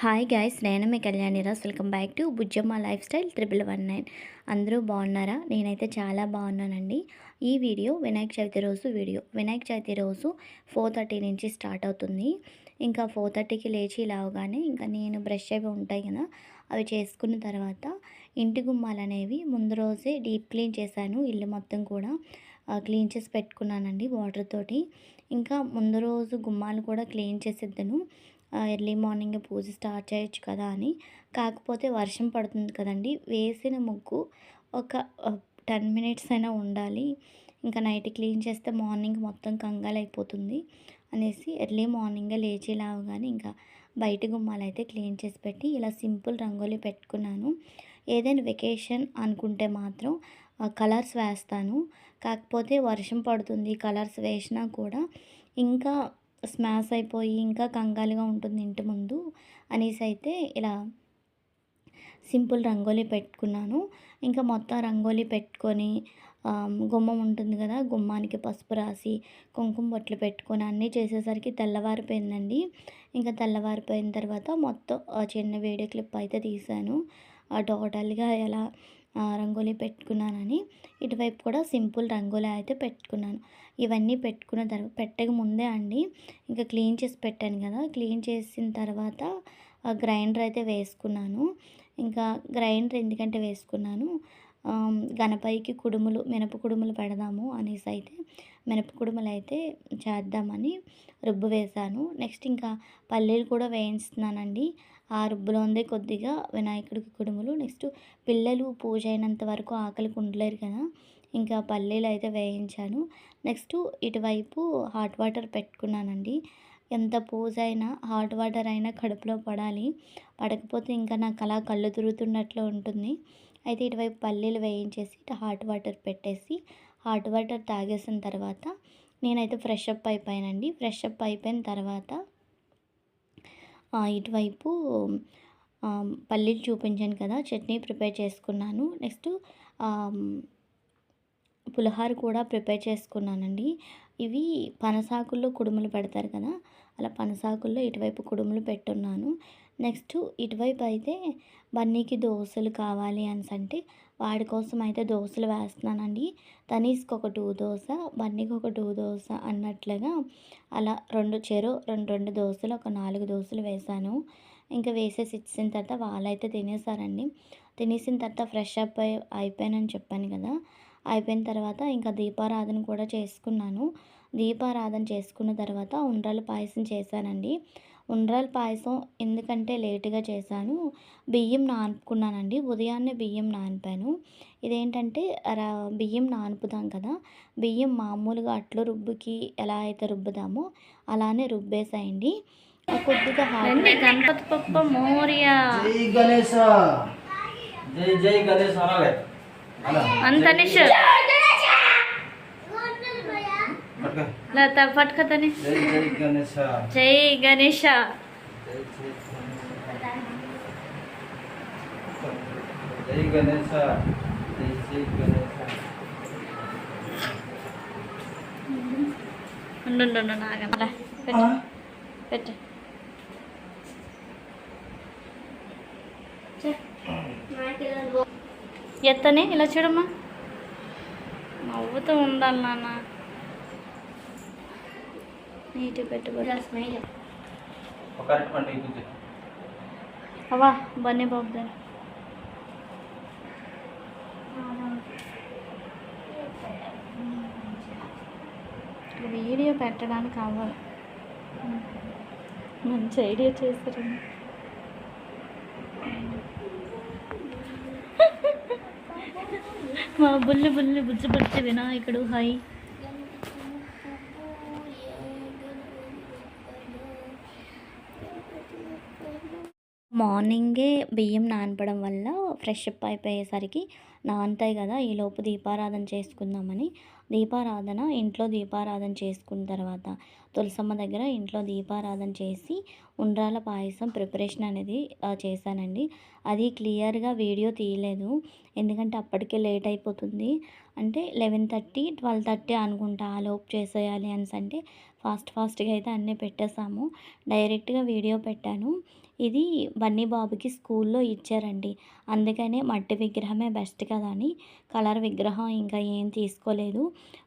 Hi guys నేను మీ Kalyani Ross welcome back to Bujjamma lifestyle triple one nine. అందరూ బాగున్నారా? నేనైతే చాలా బాగున్నానండి. ఈ వీడియో వినాయక చవితి రోజు వీడియో. వినాయక చవితి రోజు ఫోర్ థర్టీ నుంచి స్టార్ట్ అవుతుంది. ఇంకా ఫోర్ థర్టీకి లేచి లేవగానే ఇంకా నేను బ్రష్ అవి ఉంటాయి కదా అవి చేసుకున్న తర్వాత ఇంటి గుమ్మాలు అనేవి ముందు రోజే డీప్ క్లీన్ చేశాను. ఇల్లు మొత్తం కూడా క్లీన్ చేసి పెట్టుకున్నానండి వాటర్ తోటి. ఇంకా ముందు రోజు గుమ్మాలు కూడా క్లీన్ చేసేద్దాను. ఎర్లీ మార్నింగ్ పూజ స్టార్ట్ చేయొచ్చు కదా అని. కాకపోతే వర్షం పడుతుంది కదండి. వేసిన ముగ్గు ఒక టెన్ మినిట్స్ అయినా ఉండాలి. ఇంకా నైట్ క్లీన్ చేస్తే మార్నింగ్ మొత్తం కంగాలైపోతుంది అనేసి ఎర్లీ మార్నింగే లేచి లావగానే ఇంకా బయట గుమ్మాలు అయితే క్లీన్ చేసి పెట్టి ఇలా సింపుల్ రంగోలీ పెట్టుకున్నాను. ఏదైనా వెకేషన్ అనుకుంటే మాత్రం కలర్స్ వేస్తాను. కాకపోతే వర్షం పడుతుంది కలర్స్ వేసినా కూడా ఇంకా స్మాష్ అయిపోయి ఇంకా కంగాలుగా ఉంటుంది ఇంటి ముందు అనేసి అయితే ఇలా సింపుల్ రంగోలీ పెట్టుకున్నాను. ఇంకా మొత్తం రంగోలీ పెట్టుకొని గుమ్మం ఉంటుంది కదా గుమ్మానికి పసుపు రాసి కుంకుమ బొట్లు పెట్టుకొని అన్నీ చేసేసరికి తెల్లవారిపోయిందండి. ఇంకా తెల్లవారిపోయిన తర్వాత మొత్తం చిన్న వీడియో క్లిప్ అయితే తీశాను. ఆ టోటల్గా ఎలా రంగోలీ పెట్టుకున్నానని. ఇటువైపు కూడా సింపుల్ రంగోలీ అయితే పెట్టుకున్నాను. ఇవన్నీ పెట్టుకున్న తర్వాత పెట్టక ముందే అండి ఇంకా క్లీన్ చేసి పెట్టాను కదా. క్లీన్ చేసిన తర్వాత ఆ గ్రైండర్ అయితే వేసుకున్నాను. ఇంకా గ్రైండర్ ఎందుకంటే వేసుకున్నాను గణపైకి కుడుములు మినప కుడుములు పెడదాము అనేసి అయితే మినప కుడుములు అయితే చేద్దామని రుబ్బు వేశాను. నెక్స్ట్ ఇంకా పల్లీలు కూడా వేయించుతున్నానండి. ఆ రుబ్బులో ఉంది కొద్దిగా వినాయకుడికి కుడుములు. నెక్స్ట్ పిల్లలు పూజ అయినంత వరకు ఆకలికి ఉండలేరు కదా. ఇంకా పల్లీలు అయితే వేయించాను. నెక్స్ట్ ఇటువైపు హాట్ వాటర్ పెట్టుకున్నానండి. ఎంత పూజ అయినా హాట్ వాటర్ అయినా కడుపులో పడాలి. పడకపోతే ఇంకా నాకు అలా కళ్ళు తిరుగుతున్నట్లు ఉంటుంది. అయితే ఇటువైపు పల్లీలు వేయించేసి ఇటు హాట్ వాటర్ పెట్టేసి హాట్ వాటర్ తాగేసిన తర్వాత నేనైతే ఫ్రెష్ అప్ అయిపోయానండి. ఫ్రెష్ అప్ అయిపోయిన తర్వాత ఇటువైపు పల్లీలు చూపించాను కదా చట్నీ ప్రిపేర్ చేసుకున్నాను. నెక్స్ట్ పులిహోర కూడా ప్రిపేర్ చేసుకున్నానండి. ఇవి పనసాకుల్లో కుడుములు పెడతారు కదా అలా పనసాకుల్లో ఇటువైపు కుడుములు పెట్టున్నాను. నెక్స్ట్ ఇటువైపు అయితే బన్నీకి దోశలు కావాలి అని అంటే వాడి కోసం అయితే దోశలు వేస్తున్నానండి. తనీస్కి ఒక టూ దోశ బన్నీకి ఒక టూ దోశ అన్నట్లుగా అలా రెండు చెరు రెండు రెండు దోశలు ఒక నాలుగు దోశలు వేశాను. ఇంకా వేసేసి ఇచ్చిన తర్వాత వాళ్ళైతే తినేసారండి. తినేసిన తర్వాత ఫ్రెష్ అప్ అయి అయిపోయానని చెప్పాను కదా. అయిపోయిన తర్వాత ఇంకా దీపారాధన కూడా చేసుకున్నాను. దీపారాధన చేసుకున్న తర్వాత ఉండ్రలు పాయసం చేశానండి. ఉండ్రాల పాయసం ఎందుకంటే లేటుగా చేశాను. బియ్యం నానుకున్నానండి. ఉదయాన్నే బియ్యం నానిపాను. ఇదేంటంటే రా బియ్యం నానుపుతాం కదా. బియ్యం మామూలుగా అట్లు రుబ్బుకి ఎలా అయితే రుబ్బుతామో అలానే రుబ్బేసేయండి. కొద్దిగా గణపతి పప్ప మోరియా. జై గణేశ. జై జై గణేశ. అనాలి అలా అంతనిష్ పట్టుకో. లత పట్టుకతని జై గణేష జై ఉండు పెట్టు. పెట్టు. ఎత్తని ఇలా చూడమ్మా. నవ్వుతూ ఉండాలి నాన్న. నీటి పెట్టుబడి ఒక అరటి పండు ఇది అవా బన్నీ బాబు దగ్గర వీడియో పెట్టడానికి అవ్వదు మంచి ఐడియా చేశారండి మా బుల్లి బుల్లి బుజ్జి బుజ్జి వినాయకుడు హాయ్ మార్నింగే బియ్యం నానపడం వల్ల ఫ్రెష్ అప్ అయిపోయేసరికి నానతాయి కదా ఈలోపు దీపారాధన చేసుకుందామని. దీపారాధన ఇంట్లో దీపారాధన చేసుకున్న తర్వాత తులసమ్మ దగ్గర ఇంట్లో దీపారాధన చేసి ఉండ్రాల పాయసం ప్రిపరేషన్ అనేది చేశానండి. అది క్లియర్గా వీడియో తీయలేదు. ఎందుకంటే అప్పటికే లేట్ అయిపోతుంది. అంటే లెవెన్ థర్టీ ట్వెల్వ్ థర్టీ అనుకుంటా ఆ లోపు చేసేయాలి అని అంటే ఫాస్ట్ ఫాస్ట్గా అయితే అన్నీ పెట్టేసాము డైరెక్ట్గా వీడియో పెట్టాను. ఇది బన్నీ బాబుకి స్కూల్లో ఇచ్చారండి. అందుకనే మట్టి విగ్రహమే బెస్ట్ కదా అని. కలర్ విగ్రహం ఇంకా ఏం తీసుకోలేదు.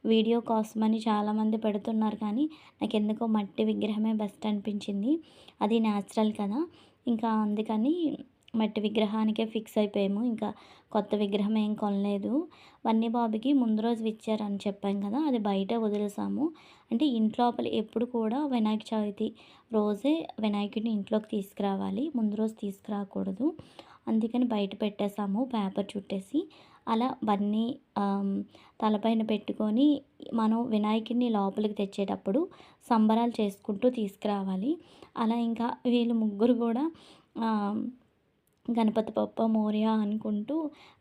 వీడియో కోసమని చాలామంది పెడుతున్నారు కానీ నాకు ఎందుకో మట్టి విగ్రహమే బెస్ట్ అనిపించింది. అది న్యాచురల్ కదా. ఇంకా అందుకని మట్టి విగ్రహానికే ఫిక్స్ అయిపోయాము. ఇంకా కొత్త విగ్రహం ఏం కొనలేదు. వన్నీ బాబుకి ముందు రోజు ఇచ్చారని చెప్పాం కదా అది బయట వదిలేసాము. అంటే ఇంట్లోపల ఎప్పుడు కూడా వినాయక చవితి రోజే వినాయకుడిని ఇంట్లోకి తీసుకురావాలి. ముందు రోజు తీసుకురాకూడదు. అందుకని బయట పెట్టేసాము పేపర్ చుట్టేసి. అలా బన్నీ తలపైన పెట్టుకొని మనం వినాయకుడిని లోపలికి తెచ్చేటప్పుడు సంబరాలు చేసుకుంటూ తీసుకురావాలి. అలా ఇంకా వీళ్ళు ముగ్గురు కూడా గణపతి పప్ప మోరియా అనుకుంటూ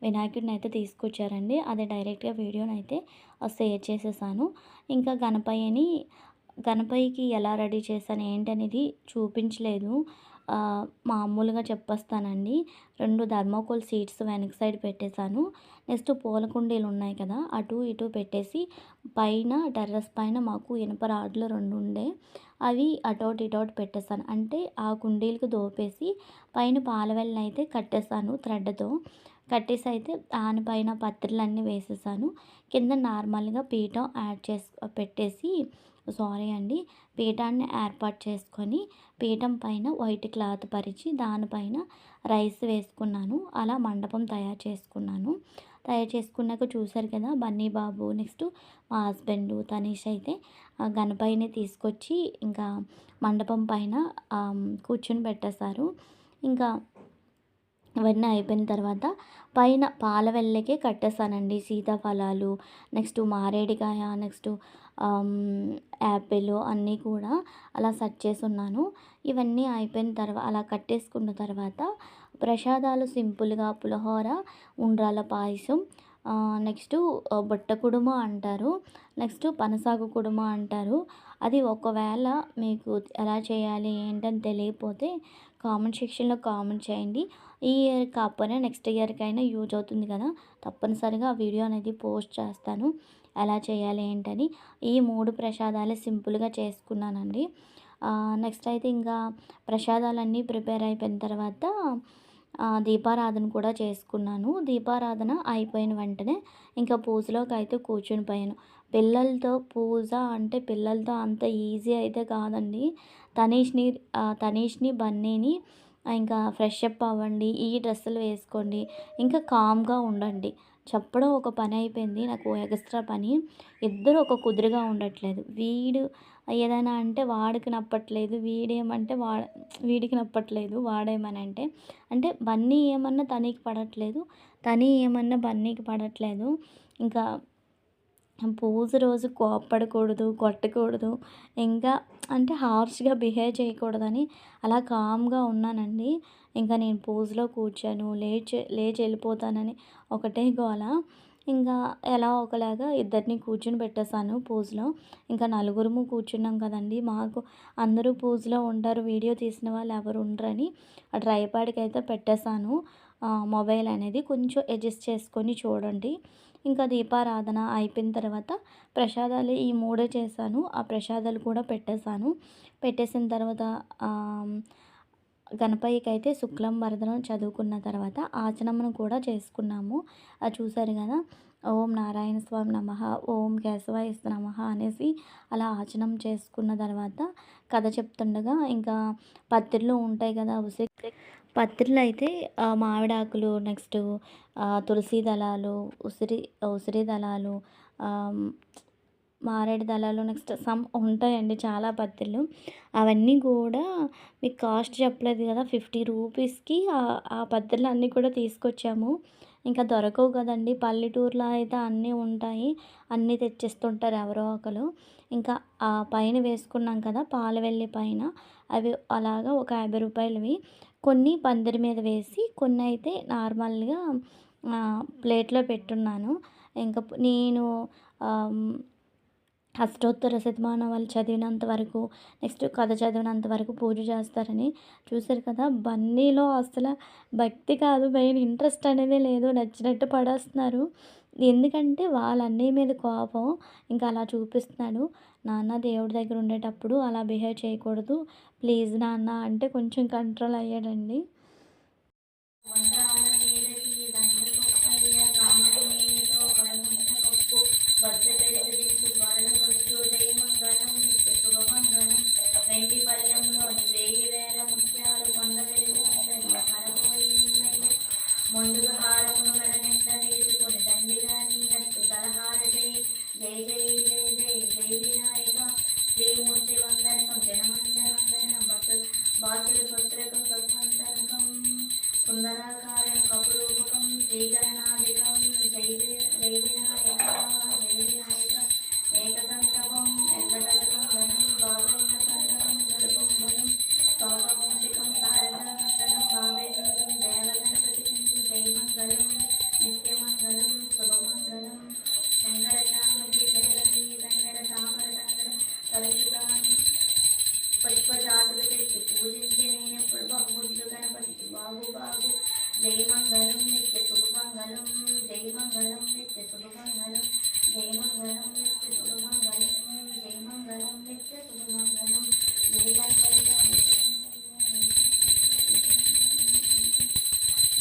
వినాయకుడిని అయితే తీసుకొచ్చారండి. అదే డైరెక్ట్గా వీడియోని అయితే షేర్ చేసేసాను. ఇంకా గణపయ్యని గణపయ్యకి ఎలా రెడీ చేశాను ఏంటనేది చూపించలేదు. మామూలుగా చెప్పేస్తానండి. రెండు ధర్మకోల్ సీడ్స్ వెనక సైడ్ పెట్టేశాను. నెక్స్ట్ పూల కుండీలు ఉన్నాయి కదా అటు ఇటు పెట్టేసి పైన టెర్రస్ పైన మాకు ఇనుప రాడ్లు రెండు ఉండే. అవి అటోటి ఇటౌట్ పెట్టేశాను. అంటే ఆ కుండీలకు దోపేసి పైన పాలవెల్లని అయితే కట్టేశాను థ్రెడ్తో. కట్టేసి అయితే దానిపైన పత్రిలన్నీ వేసేసాను కింద నార్మల్గా పీఠం యాడ్ చేసి పెట్టేసి సారీ అండి. పీఠాన్ని ఏర్పాటు చేసుకొని పీఠం పైన వైట్ క్లాత్ పరిచి దానిపైన రైస్ వేసుకున్నాను. అలా మండపం తయారు చేసుకున్నాను. తయారు చేసుకున్నాక చూశారు కదా బన్నీ బాబు నెక్స్ట్ మా హస్బెండ్ తనీష్ అయితే ఆ గణపైని తీసుకొచ్చి ఇంకా మండపం పైన కూర్చొని పెట్టేశారు. ఇంకా ఇవన్నీ అయిపోయిన తర్వాత పైన పాల వెళ్ళకే కట్టేసానండి సీతాఫలాలు నెక్స్ట్ మారేడికాయ నెక్స్ట్ యాపిల్ అన్నీ కూడా అలా సెట్ చేసి ఉన్నాను ఇవన్నీ అయిపోయిన తర్వాత అలా కట్టేసుకున్న తర్వాత ప్రసాదాలు సింపుల్గా పులిహోర ఉండ్రాల పాయసం నెక్స్ట్ బొట్ట కుడుమ అంటారు. నెక్స్ట్ పనసాగు కుడుమ అంటారు. అది ఒకవేళ మీకు ఎలా చేయాలి ఏంటని తెలియకపోతే కామెంట్ సెక్షన్లో కామెంట్ చేయండి. ఈ ఇయర్ కాకపోయినా నెక్స్ట్ ఇయర్కైనా యూజ్ అవుతుంది కదా. తప్పనిసరిగా ఆ వీడియో అనేది పోస్ట్ చేస్తాను. ఎలా చేయాలి ఏంటని ఈ మూడు ప్రసాదాలు సింపుల్గా చేసుకున్నానండి. నెక్స్ట్ అయితే ఇంకా ప్రసాదాలన్నీ ప్రిపేర్ అయిపోయిన తర్వాత దీపారాధన కూడా చేసుకున్నాను. దీపారాధన అయిపోయిన వెంటనే ఇంకా పూజలోకి అయితే కూర్చుని పోయాను. పిల్లలతో పూజ అంటే పిల్లలతో అంత ఈజీ అయితే కాదండి. తనీష్ని తనీష్ని బన్నీని ఇంకా ఫ్రెష్ అప్ అవ్వండి ఈ డ్రెస్సులు వేసుకోండి ఇంకా కామ్గా ఉండండి. చెప్పడం ఒక పని అయిపోయింది. నాకు ఎక్స్ట్రా పని. ఇద్దరు ఒక కుదురుగా ఉండట్లేదు. వీడు ఏదైనా అంటే వాడికి నప్పట్లేదు. వీడేమంటే వా వీడికి నప్పట్లేదు. వాడేమనంటే అంటే బన్నీ ఏమన్నా తనకి పడట్లేదు. తని ఏమన్నా బన్నీకి పడట్లేదు. ఇంకా పూజ రోజు కోప్పడకూడదు కొట్టకూడదు ఇంకా అంటే హార్ష్గా బిహేవ్ చేయకూడదని అలా కామ్గా ఉన్నానండి. ఇంకా నేను పూజలో కూర్చాను లేచి లేచి వెళ్ళిపోతానని ఒకటే గోల. ఇంకా ఎలా ఒకలాగా ఇద్దరిని కూర్చుని పెట్టేశాను పూజలో. ఇంకా నలుగురము కూర్చున్నాం కదండి. మాకు అందరూ పూజలో ఉంటారు వీడియో తీసిన వాళ్ళు ఎవరు ఉండరని ఆ ట్రైపాడ్కి అయితే పెట్టేశాను. మొబైల్ అనేది కొంచెం అడ్జస్ట్ చేసుకొని చూడండి. ఇంకా దీపారాధన అయిపోయిన తర్వాత ప్రసాదాలు ఈ మూడే చేశాను. ఆ ప్రసాదాలు కూడా పెట్టేశాను. పెట్టేసిన తర్వాత గణపయ్యకి అయితే శుక్లం వరదనం చదువుకున్న తర్వాత ఆచనమ్మను కూడా చేసుకున్నాము. అది చూసారు కదా? ఓం నారాయణ స్వామి నమ ఓం కేశవాయ నమ అనేసి అలా ఆచనం చేసుకున్న తర్వాత కథ చెప్తుండగా ఇంకా పత్రిలు ఉంటాయి కదా ఉసిరి పత్రిలు అయితే మామిడాకులు నెక్స్ట్ తులసి దళాలు ఉసిరి ఉసిరి దళాలు మారేడు దళాలు నెక్స్ట్ సమ్ ఉంటాయండి చాలా పత్రిలు అవన్నీ కూడా మీకు కాస్ట్ చెప్పలేదు కదా ఫిఫ్టీ రూపీస్కి ఆ- ఆ అన్నీ కూడా తీసుకొచ్చాము. ఇంకా దొరకవు కదండి. పల్లెటూరులో అయితే అన్నీ ఉంటాయి. అన్నీ తెచ్చిస్తుంటారు ఎవరో ఒకరు. ఇంకా ఆ పైన వేసుకున్నాం కదా పాలవెల్లి పైన. అవి అలాగా ఒక యాభై రూపాయలవి. కొన్ని పందిరి మీద వేసి కొన్ని అయితే నార్మల్గా ప్లేట్లో పెట్టున్నాను. ఇంకా నేను అష్టోత్తర శతమానం వాళ్ళు చదివినంత వరకు నెక్స్ట్ కథ చదివినంత వరకు పూజ చేస్తారని చూశారు కదా. బన్నీలో అసలు భక్తి కాదు మెయిన్ ఇంట్రెస్ట్ అనేది లేదు నచ్చినట్టు పడేస్తున్నారు. ఎందుకంటే వాళ్ళన్నీ మీద కోపం ఇంకా అలా చూపిస్తున్నాడు. నాన్న దేవుడి దగ్గర ఉండేటప్పుడు అలా బిహేవ్ చేయకూడదు. ప్లీజ్ నాన్న అంటే కొంచెం కంట్రోల్ అయ్యాడండి.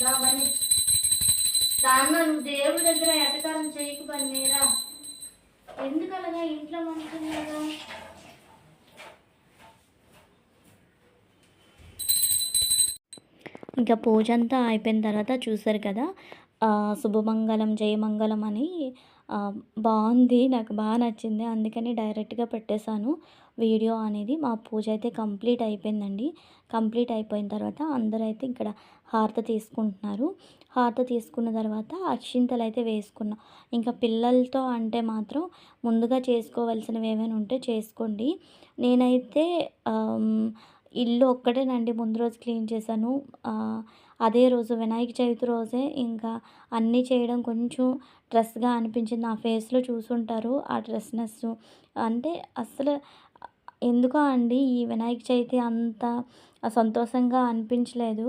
రావని నాన్న నువ్వు దేవుడి దగ్గర ఎటకారం చేయకు పన్నీరా? ఎందుకలాగా ఇంట్లో మంచిది కదా ఇంకా పూజ అంతా అయిపోయిన తర్వాత చూసారు కదా శుభమంగళం జయమంగళం అని బాగుంది నాకు బాగా నచ్చింది అందుకని డైరెక్ట్గా పెట్టేశాను. వీడియో అనేది మా పూజ అయితే కంప్లీట్ అయిపోయిందండి. కంప్లీట్ అయిపోయిన తర్వాత అందరూ అయితే ఇక్కడ హారత తీసుకుంటున్నారు. హారత తీసుకున్న తర్వాత అక్షింతలు అయితే వేసుకున్నాం. ఇంకా పిల్లలతో అంటే మాత్రం ముందుగా చేసుకోవాల్సినవి ఏమైనా ఉంటే చేసుకోండి. నేనైతే ఇల్లు ఒక్కటేనండి ముందు రోజు క్లీన్ చేశాను. అదే రోజు వినాయక చవితి రోజే ఇంకా అన్నీ చేయడం కొంచెం స్ట్రెస్గా అనిపించింది. నా ఫేస్లో చూసుంటారు ఆ డ్రెస్నెస్. అంటే అసలు ఎందుకో అండి ఈ వినాయక చవితి అంత సంతోషంగా అనిపించలేదు.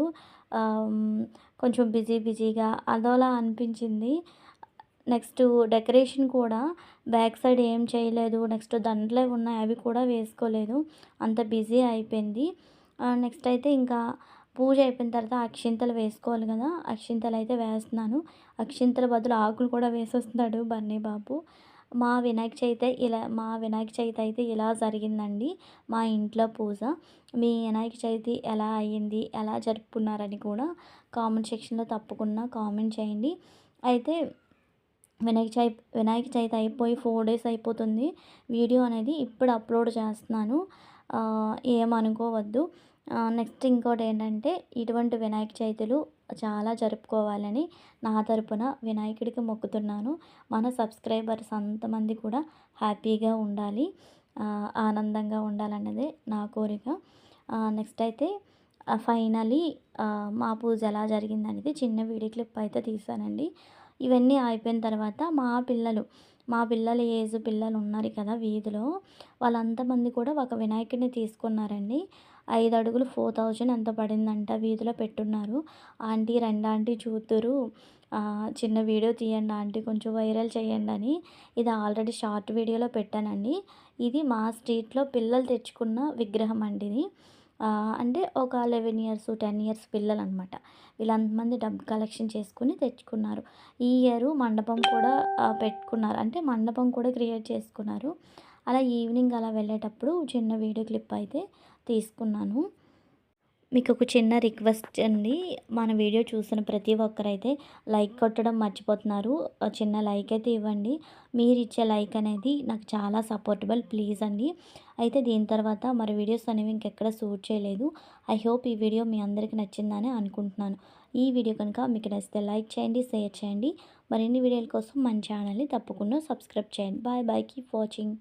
కొంచెం బిజీ బిజీగా అదోలా అనిపించింది. నెక్స్ట్ డెకరేషన్ కూడా బ్యాక్ సైడ్ ఏం చేయలేదు. నెక్స్ట్ దండలే ఉన్నాయి అవి కూడా వేసుకోలేదు. అంత బిజీ అయిపోయింది. నెక్స్ట్ అయితే ఇంకా పూజ అయిపోయిన తర్వాత అక్షింతలు వేసుకోవాలి కదా. అక్షింతలు అయితే వేస్తున్నాను. అక్షింతల బదులు ఆకులు కూడా వేసేస్తున్నాడు బన్నీ బాబు. మా వినాయక చవితి ఇలా మా వినాయక చవితి అయితే ఇలా జరిగిందండి మా ఇంట్లో పూజ. మీ వినాయక చవితి ఎలా అయ్యింది ఎలా జరుపుకున్నారని కూడా కామెంట్ సెక్షన్లో తప్పకుండా కామెంట్ చేయండి. అయితే వినాయక చవి వినాయక చవితి అయిపోయి ఫోర్ డేస్ అయిపోతుంది. వీడియో అనేది ఇప్పుడు అప్లోడ్ చేస్తున్నాను. ఏమనుకోవద్దు. నెక్స్ట్ ఇంకోటి ఏంటంటే ఇటువంటి వినాయక చవితులు చాలా జరుపుకోవాలని నా తరపున వినాయకుడికి మొక్కుతున్నాను. మన సబ్స్క్రైబర్స్ అంతమంది కూడా హ్యాపీగా ఉండాలి ఆనందంగా ఉండాలన్నదే నా కోరిక. నెక్స్ట్ అయితే ఫైనలీ మా పూజ ఎలా జరిగిందనేది చిన్న వీడియో క్లిప్ అయితే తీసానండి. ఇవన్నీ అయిపోయిన తర్వాత మా పిల్లలు మా పిల్లల ఏజ్ పిల్లలు ఉన్నారు కదా వీధిలో వాళ్ళంతమంది కూడా ఒక వినాయకుడిని తీసుకున్నారండి. ఐదు అడుగులు ఫోర్ థౌజండ్ ఎంత పడిందంట వీధిలో పెట్టున్నారు. ఆంటీ రెండు ఆంటీ చూతురు చిన్న వీడియో తీయండి ఆంటీ కొంచెం వైరల్ చేయండి అని. ఇది ఆల్రెడీ షార్ట్ వీడియోలో పెట్టానండి. ఇది మా స్ట్రీట్లో పిల్లలు తెచ్చుకున్న విగ్రహం అండి ఇది. అంటే ఒక లెవెన్ ఇయర్స్ టెన్ ఇయర్స్ పిల్లలు అనమాట వీళ్ళంతమంది డబ్బు కలెక్షన్ చేసుకుని తెచ్చుకున్నారు. ఈ ఇయర్ మండపం కూడా పెట్టుకున్నారు. అంటే మండపం కూడా క్రియేట్ చేసుకున్నారు. అలా ఈవినింగ్ అలా వెళ్ళేటప్పుడు చిన్న వీడియో క్లిప్ అయితే తీసుకున్నాను. మీకు ఒక చిన్న రిక్వెస్ట్ అండి. మన వీడియో చూసిన ప్రతి ఒక్కరైతే లైక్ కొట్టడం మర్చిపోతున్నారు. ఆ చిన్న లైక్ అయితే ఇవ్వండి. మీరు ఇచ్చే లైక్ అనేది నాకు చాలా సపోర్టబుల్. ప్లీజ్ అండి. అయితే దీని తర్వాత మరి వీడియోస్ అనేవి ఇంకెక్కడ షూట్ చేయలేదు. ఐ హోప్ ఈ వీడియో మీ అందరికీ నచ్చిందని అనుకుంటున్నాను. ఈ వీడియో కనుక మీకు నచ్చితే లైక్ చేయండి షేర్ చేయండి. మరిన్ని వీడియోల కోసం మన ఛానల్ని తప్పకుండా సబ్స్క్రైబ్ చేయండి. Bye bye. Keep watching.